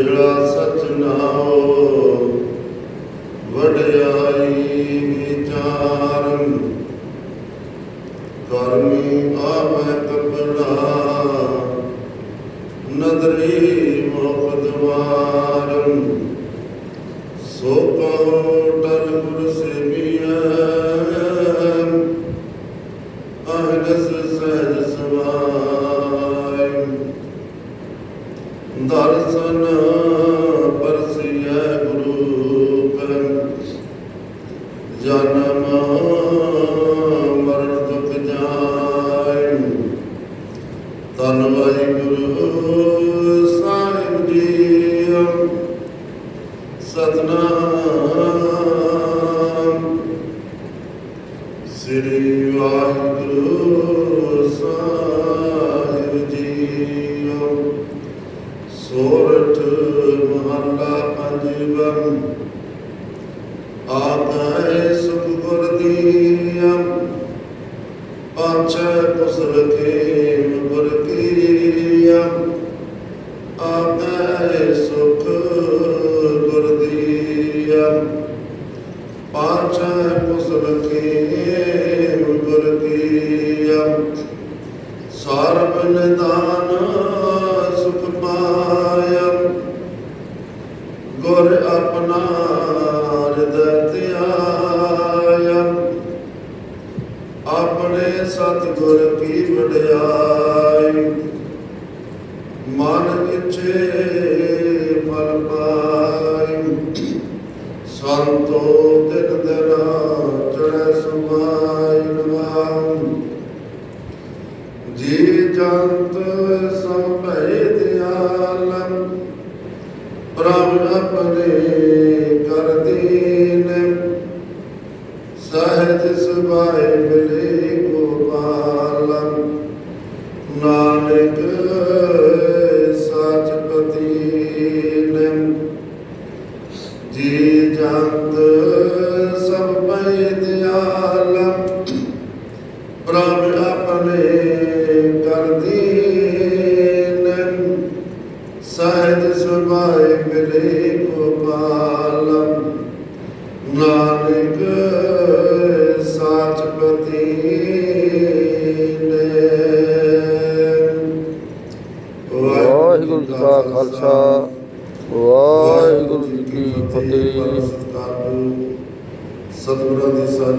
ਜਿਹੜਾ ਸਚ ਨਾਉ, ਵਡਿਆਈ ਵਿਚਾਰੰ। ਕਰਮੀ ਆਵੈ ਕਪੜਾ ਨਦਰੀ ਮੁਖ ਸੋ ਕਹੋ ਟਲ ਗੁਰ ਸੇਵੀਐ ਅਹਦਸ ਸਹਿਜ ਸਵਾਇ। ਦਰਸ਼ਨ ਸੋਰਠ ਮਹੱਲਾ ਪੰਜਵੰ ਆਤੈ ਸੁਖ ਗੁਰ ਦੀਆ ਪਾਛੈ ਕੁਸਲ ਖੇਮ ਗੁਰ ਕੀਆ ਆਤੈ ਸੁਖ ਗੁਰ ਦੀਆ ਪਾਛੈ ਕੁਸਲ ਖੇਮ ਗੁਰ ਕੀਆ ਸਰਬ ਨਿਦਾਨ ਗੁਰ ਆਪਣਾ ਹਿਰਦੈ ਧਿਆਇਆ ਆਪਣੇ ਸਤਿਗੁਰ ਕੀ ਵਡਿਆਈ। ਮਨ ਇੱਛੇ ਫਲ ਪਾਈ। ਸੰਤੋ ਤਿਨ ਦਿਨ ਚੜੈ ਸੁਮਾਈ ਨਵਾਮ ਜੀ ਜੰਤ ਸਭ ਭੈ ਸਹਿਜ ਸੁਭਾਏ ਮਿਲੇ ਗੋਪਾਲੰ ਨਾਨਕ ਸਾਚ ਪਤੀਨ ਜੀ ਜੰਤ ਸਭ ਭੈ ਦਿਆਲੰ। ਪ੍ਰਭ ਆਪਣੇ ਕਰਦੀ ਨੰ। ਸਹਿਜ ਸੁਭਾਏ ਮਿਲੇ ਗੋਪਾਲੰ ਨਾਨਕ ਵਾਹਿਗੁਰੂ ਜੀ ਖਾਲਸਾ ਵਾਹਿਗੁਰੂ ਜੀ ਕੀ ਫਤਿਹ। ਸਤਿਗੁਰਾਂ ਦੀ ਸਾਧ